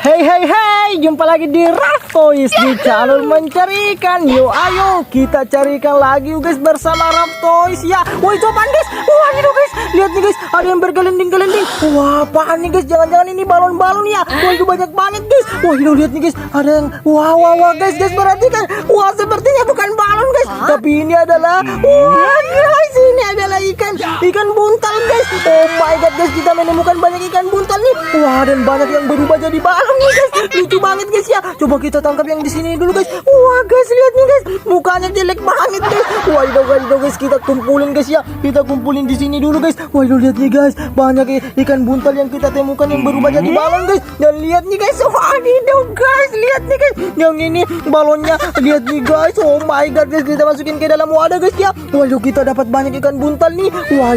Hey hey hey, jumpa lagi di Raftoys di channel mencari ikan. Yuk ayo kita carikan lagi guys bersama Raftoys ya. Itu apaan guys? Wah ini guys, lihat nih guys, ada yang bergelending-gelending. Wah apaan nih guys? Jangan-jangan ini balon-balon ya? Wah itu banyak banget guys. Wah itu lihat nih guys, ada yang wah wah wah guys guys perhatikan. Wah sepertinya bukan tapi ini adalah wah guys ini adalah ikan ikan buntal guys. Oh my god guys kita menemukan banyak ikan buntal nih. Wah dan banyak yang berubah jadi balon nih guys. Lucu banget guys ya. Coba kita tangkap yang di sini dulu guys. Wah guys lihat nih guys, mukanya jelek banget guys. Wah itu guys kita kumpulin guys ya. Kita kumpulin di sini dulu guys. Wah itu lihat nih guys, banyak ikan buntal yang kita temukan yang berubah jadi balon guys. Dan lihat nih guys, wah itu guys, lihat nih guys. Yang ini balonnya, lihat nih guys. Oh my god guys, kita masukin ke dalam wadah guys ya. Waduh kita dapat banyak ikan buntal nih.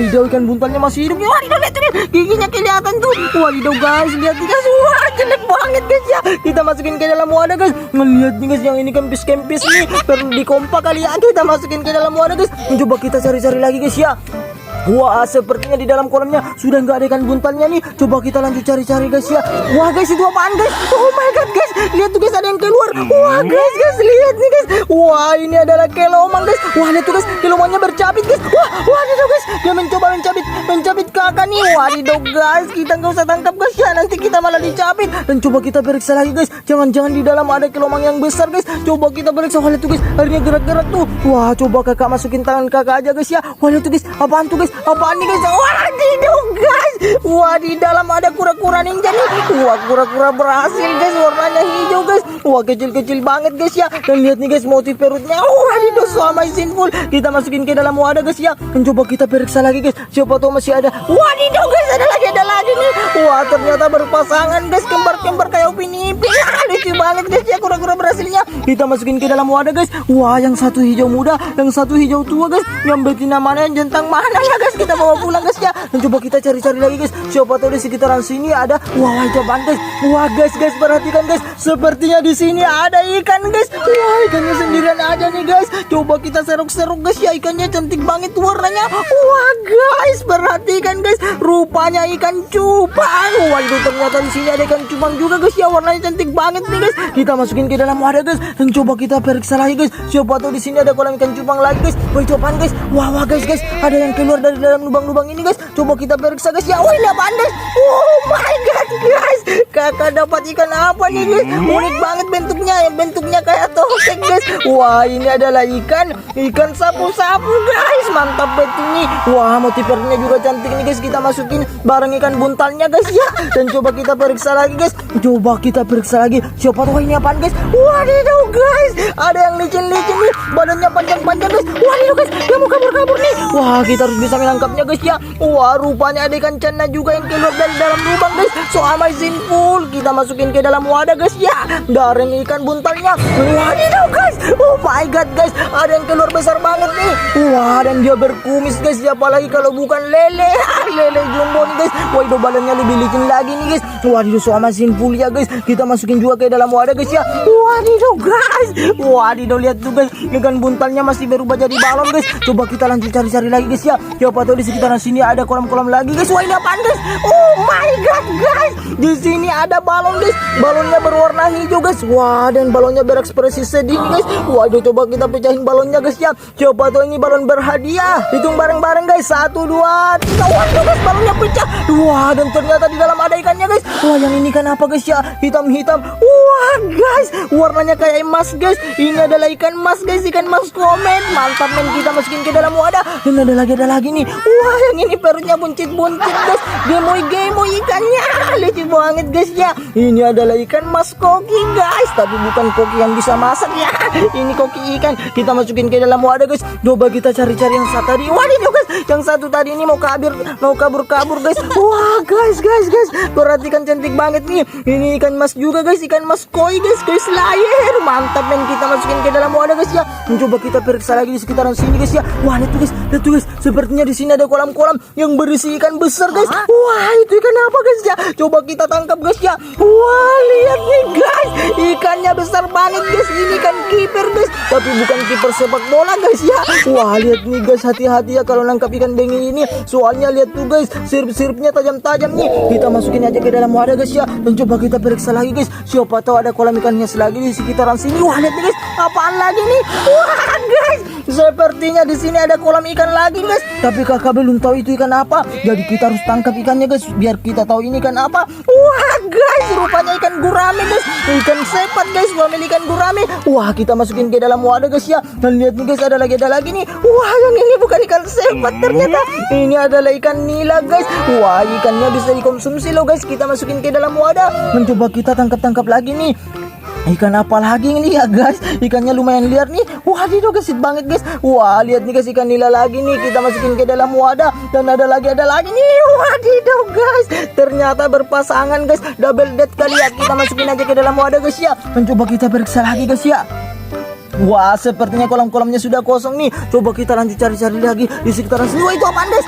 Itu ikan buntalnya masih hidup. Wah itu lihat tuh giginya kelihatan tuh. Itu guys, lihat nih guys. Wah jelek banget guys ya. Kita masukin ke dalam wadah guys. Ngelihat nih guys yang ini kempis-kempis nih. Perlu dikompak kali ya. Kita masukin ke dalam wadah guys. Coba kita cari-cari lagi guys ya. Wah, sepertinya di dalam kolamnya sudah nggak ada ikan buntalnya nih. Coba kita lanjut cari-cari guys ya. Wah guys, itu apaan guys? Oh my god guys, lihat tuh guys. Wah guys, guys lihat nih guys. Wah ini adalah kelomang guys. Wah lihat tuh guys, kelomangnya bercabit guys. Wah, wah lihat guys, dia mencoba kakak nih. Wah dido guys, kita nggak usah tangkap guys ya. Nanti kita malah dicabit. Dan coba kita periksa lagi guys. Jangan-jangan di dalam ada kelomang yang besar guys. Coba kita periksa. Wah tuh guys, akhirnya gerak-gerak tuh. Wah coba kakak masukin tangan kakak aja guys ya. Wah tuh guys, apaan tuh guys? Apaan nih guys? Wah dido guys. Wah di dalam ada kura-kura ninja nih. Wah kura-kura berhasil guys, warnanya hijau guys. Wah kecil-kecil banget guys ya. Dan lihat nih guys motif perutnya. Wah dido sama sinful. Kita masukin ke dalam wadah guys ya. Dan coba kita periksa lagi guys. Siapa tahu masih ada. Wah dido guys, ada lagi ada lagi nih. Wah ternyata berpasangan guys, kembar-kembar kayak upin ipin. Lucu banget guys ya kura-kura berhasilnya. Kita masukin ke dalam wadah guys. Wah yang satu hijau muda, yang satu hijau tua guys. Yang betina mana, yang jantan mana ya guys. Kita bawa pulang guys ya. Dan coba kita cari-cari lagi guys. Siapa tahu di sekitaran sini ada. Wah banget guys. Wah guys guys perhatikan guys. Sepertinya di sini ada ikan guys. Wah ikannya sendirian aja nih guys. Coba kita seruk-seruk guys ya. Ikannya cantik banget warnanya. Wah guys perhatikan guys. Rupanya ikan cupang. Itu ternyata di sini ada ikan cupang juga guys ya. Warnanya cantik banget nih guys. Kita masukin ke dalam wadah guys. Dan coba kita periksa lagi guys. Siapa tahu di sini ada kolam ikan cupang lagi guys. Itu apaan guys? Wah wah guys guys. Ada yang keluar dari dalam lubang-lubang ini guys. Coba kita periksa guys ya. Wah ini apaan guys? Oh my god guys. Kakak dapat ikan apa nih guys? Unik banget bentuknya. Bentuknya kayak tokek guys. Wah ini adalah ikan ikan sapu-sapu guys. Mantap betul nih. Wah motif perutnya juga cantik nih guys. Kita masukin bareng ikan buntalnya guys ya. Dan coba kita periksa lagi guys. Coba kita periksa lagi. Siapa tahu ini apaan guys? Wadidaw guys. Ada yang licin-licin nih. Badannya panjang-panjang guys. Wadidaw guys. Dia mau kabur-kabur nih. Wah kita harus bisa menangkapnya guys ya. Wah rupanya ada ikan cana juga yang keluar dari dalam lubang guys. So amazing full. Kita masukin ke dalam wadah guys ya. Dareng ikan buntalnya. Wadidaw guys. Oh my god guys. Ada yang keluar besar banget nih. Wah dan dia berkumis guys. Apalagi kalau bukan lele. lele jumbo nih guys. Itu badannya lebih licin lagi nih guys. Wadidaw so amazing full ya guys. Kita masukin juga ke dalam wadah guys ya. Wadidaw guys. Wadidaw lihat tuh guys. Ikan buntalnya masih berubah jadi balon guys. Coba kita lanjut cari-cari lagi guys ya. Siapa tahu di sekitaran sini ada kolam-kolam lagi guys. Wah ini apaan guys? Oh my god guys. Di sini ada balon guys. Balonnya berwarna hijau guys. Wah dan balonnya berekspresi sedih nih guys. Waduh coba kita pecahin balonnya guys ya. Siapa tahu ini balon berhadiah. Hitung bareng-bareng guys. Satu dua tiga. Waduh guys balonnya pecah. Wah dan ternyata di dalam ada ikannya guys. Wah yang ini kan apa guys ya? Hitam-hitam. Wah guys. Warnanya kayak emas guys. Ini adalah ikan emas guys. Ikan emas komet. Mantap men kita masukin ke dalam wadah. Dan ada lagi ada lagi nih. Wah yang ini perutnya buncit-buncit guys. Gemoy gemoy ikannya. Lucu banget guys ya. Ini adalah ikan mas koki guys. Tapi bukan koki yang bisa masak ya. Ini koki ikan. Kita masukin ke dalam wadah guys. Coba kita cari-cari yang satu tadi. Waduh guys. Yang satu tadi ini mau kabur mau kabur-kabur guys. Wah guys guys guys. Perhatikan cantik banget nih. Ini ikan mas juga guys. Ikan mas koi guys. Koi slayer. Mantap men kita masukin ke dalam wadah guys ya. Coba kita periksa lagi di sekitaran sini guys ya. Wah tuh guys. Lihat guys. Sepertinya di sini ada kolam-kolam yang berisi ikan besar guys. Wah itu ikan apa guys ya? Coba kita tangkap guys ya. Wah lihat nih guys, ikannya besar banget guys. Ini kan kiper guys, tapi bukan kiper sepak bola guys ya. Wah lihat nih guys, hati-hati ya kalau nangkap ikan bengi ini. Soalnya lihat tuh guys, sirip-siripnya tajam-tajam nih. Kita masukin aja ke dalam wadah guys ya. Dan coba kita periksa lagi guys. Siapa tahu ada kolam ikan hias lagi di sekitaran sini. Wah lihat nih guys, apaan lagi nih? Wah guys, sepertinya di sini ada kolam ikan lagi guys. Tapi kakak belum tahu itu ikan apa. Jadi kita harus tangkap ikannya guys, biar kita tahu ini ikan apa. Wah guys, rupanya ikan gurame guys. Ikan sepat guys, family ikan gurame. Wah kita masukin ke dalam wadah guys ya. Dan lihat nih guys, ada lagi ada lagi nih. Wah yang ini bukan ikan sepat ternyata. Ini adalah ikan nila guys. Wah ikannya bisa dikonsumsi loh guys. Kita masukin ke dalam wadah. Mencoba kita tangkap-tangkap lagi nih. Ikan apa lagi ini ya guys? Ikannya lumayan liar nih. Wah dia gesit banget guys. Wah lihat nih guys ikan nila lagi nih. Kita masukin ke dalam wadah. Dan ada lagi ada lagi nih. Wah guys. Ternyata berpasangan guys. Double dead kali ya. Kita masukin aja ke dalam wadah guys ya. Mencoba kita periksa lagi guys ya Wah, sepertinya kolam-kolamnya sudah kosong nih. Coba kita lanjut cari-cari lagi di sekitaran sini. Wah, itu apaan, guys?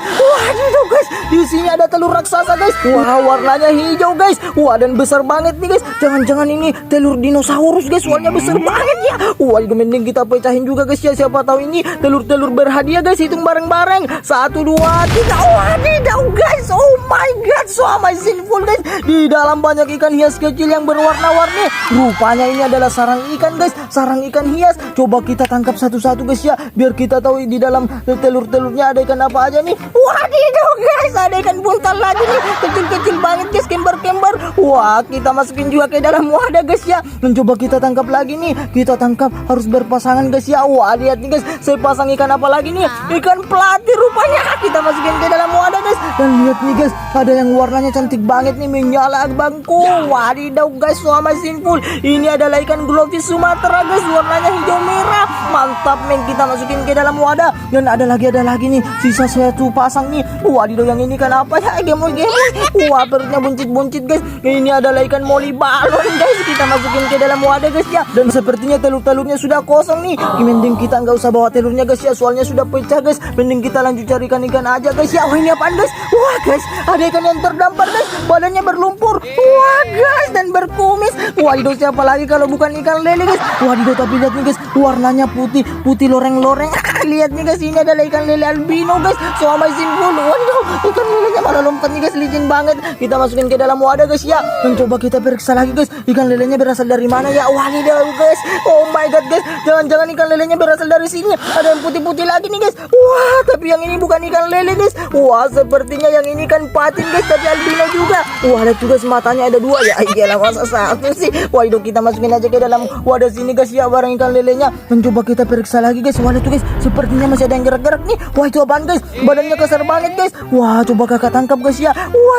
Itu guys. Di sini ada telur raksasa, guys. Wah, warnanya hijau, guys. Wah, dan besar banget nih, guys. Jangan-jangan ini telur dinosaurus, guys. Warnanya besar banget ya. Wah, itu mending kita pecahin juga, guys. Ya, siapa tahu ini telur-telur berhadiah, guys. Hitung bareng-bareng. Satu, dua, tiga. Wah, tidak, guys. Oh my god, so amazing full, guys. Di dalam banyak ikan hias kecil yang berwarna-warni. Rupanya ini adalah sarang ikan, guys. Sarang ikan hias. Coba kita tangkap satu-satu guys ya. Biar kita tahu di dalam telur-telurnya ada ikan apa aja nih. Wadidaw guys ada ikan buntal lagi nih. Kecil-kecil banget guys kembar-kembar. Wah kita masukin juga ke dalam wadah guys ya. Dan coba kita tangkap lagi nih. Kita tangkap harus berpasangan guys ya. Wah lihat nih guys saya pasang ikan apa lagi nih? Ikan pelatih rupanya. Kita masukin ke dalam wadah guys. Dan lihat nih guys ada yang warnanya cantik banget nih menyala bangku. Wadidaw guys so amazing full. Ini adalah ikan glowfish Sumatera guys warnanya hijau merah. Mantap men kita masukin ke dalam wadah dan ada lagi ada lagi nih. Sisa satu pasang nih. Wadidaw yang ini kan apa ya gemoy gemoy wah perutnya buncit buncit guys ini adalah ikan moli balon guys. Kita masukin ke dalam wadah guys ya. Dan sepertinya telur-telurnya sudah kosong nih. Mending kita nggak usah bawa telurnya guys ya. Soalnya sudah pecah guys. Mending kita lanjut cari ikan-ikan aja guys ya. Wah ini apaan guys? Wah guys ada ikan yang terdampar guys. Badannya berlumpur. Wah guys dan berkumis. Wadidaw siapa lagi kalau bukan ikan lele guys? Wadidaw tapi lihat nih guys. Warnanya putih. Putih loreng-loreng. Lihat nih guys ini adalah ikan lele albino guys. So amazing full waduh ikan lelenya malah lompat nih guys. Licin banget. Kita masukin ke dalam wadah guys ya. Dan coba kita periksa lagi guys. Ikan lelenya berasal dari mana ya? Wadidaw guys. Oh my god guys. Jangan-jangan ikan lelenya berasal dari sini. Ada yang putih-putih lagi nih guys. Wah tapi yang ini bukan ikan lele guys. Wah sepertinya yang ini kan patin guys. Tapi albino juga. Wah lihat juga matanya ada dua ya. Iyalah masa satu sih? Waduh kita masukin aja ke dalam wadah sini guys ya barang ikan lelenya. Mencoba kita periksa lagi guys. Wah itu guys. Sepertinya masih ada yang gerak-gerak nih. Wah itu apaan guys? Badannya kasar banget guys. Wah coba kakak tangkap guys ya.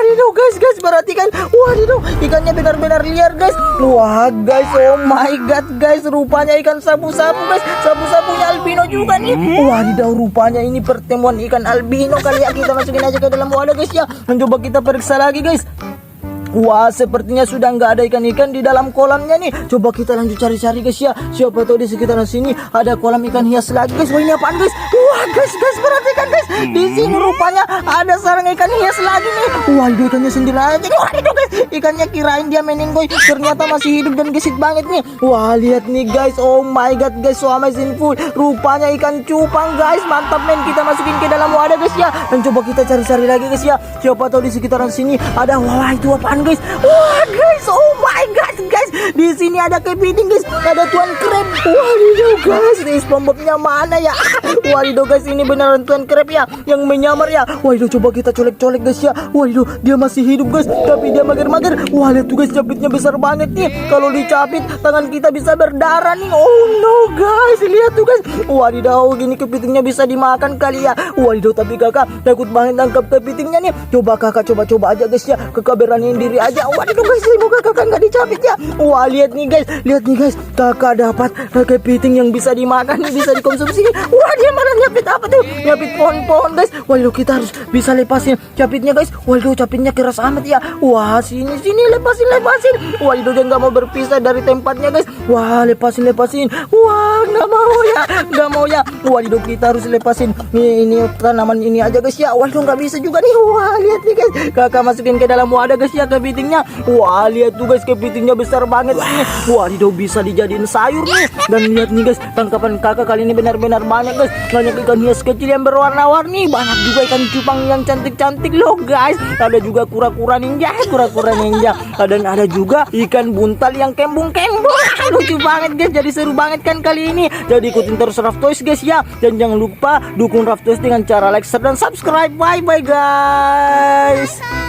Itu guys guys perhatikan. Itu ikannya benar-benar liar guys. Wah guys oh my god guys. Rupanya ikan sapu-sapu guys. Sapu-sapunya albino juga nih. Wah tidak rupanya ini pertemuan ikan albino kali ya. Kita masukin aja ke dalam wadah guys ya. Mencoba kita periksa lagi guys Wah, sepertinya sudah nggak ada ikan-ikan di dalam kolamnya nih. Coba kita lanjut cari-cari guys ya. Siapa tahu di sekitaran sini ada kolam ikan hias lagi guys. Wah, ini apaan guys? Wah, guys, guys, perhatikan guys. Di sini rupanya ada sarang ikan hias lagi nih. Wah, itu ikannya sendiri aja nih. Wah, itu guys. Ikannya kirain dia meninggoy. Ternyata masih hidup dan gesit banget nih. Wah, lihat nih guys. Oh my god, guys, so amazing full. Rupanya ikan cupang guys. Mantap men. Kita masukin ke dalam wadah guys ya. Dan coba kita cari-cari lagi guys ya. Siapa tahu di sekitaran sini ada wah itu apaan guys? Wah guys, oh my god guys, di sini ada kepiting guys, ada tuan krep. Waduh guys, ini SpongeBobnya mana ya? Waduh guys, ini beneran tuan krep ya, yang menyamar ya. Waduh coba kita colek-colek guys ya. Waduh dia masih hidup guys, tapi dia mager-mager. Wah lihat tuh guys, capitnya besar banget nih. Kalau dicapit, tangan kita bisa berdarah nih. Oh no guys, lihat tuh guys. Waduh, gini kepitingnya bisa dimakan kali ya. Waduh tapi kakak takut banget tangkap kepitingnya nih. Coba kakak coba-coba aja guys ya. Kakak diri aja. Waduh guys, semoga kakak nggak dicapit ya. Wah lihat nih guys, lihat nih guys. kakak dapat eh, kepiting yang bisa dimakan bisa dikonsumsi. Wah dia malah nyapit apa tuh? Nyapit pohon-pohon guys. Waduh kita harus bisa lepasin capitnya guys. Waduh capitnya keras amat ya. Wah sini sini lepasin lepasin. Waduh dia nggak mau berpisah dari tempatnya guys. Wah lepasin lepasin. Wah nggak mau ya. Nggak mau ya. Waduh kita harus lepasin. Ini, ini tanaman ini aja guys ya. Waduh nggak bisa juga nih. Wah lihat nih guys. Kakak masukin ke dalam wadah guys ya kepitingnya wah lihat tuh guys kepitingnya besar banget ini waduh bisa dijadiin sayur nih. Dan lihat nih guys tangkapan kakak kali ini benar-benar banyak guys. Banyak ikan hias kecil yang berwarna-warni. Banyak juga ikan cupang yang cantik-cantik loh guys. Ada juga kura-kura ninja kura-kura ninja. Dan ada juga ikan buntal yang kembung-kembung. Lucu banget guys. Jadi seru banget kan kali ini? Jadi ikutin terus Raf Toys guys ya. Dan jangan lupa dukung Raf Toys dengan cara like share dan subscribe. Bye bye guys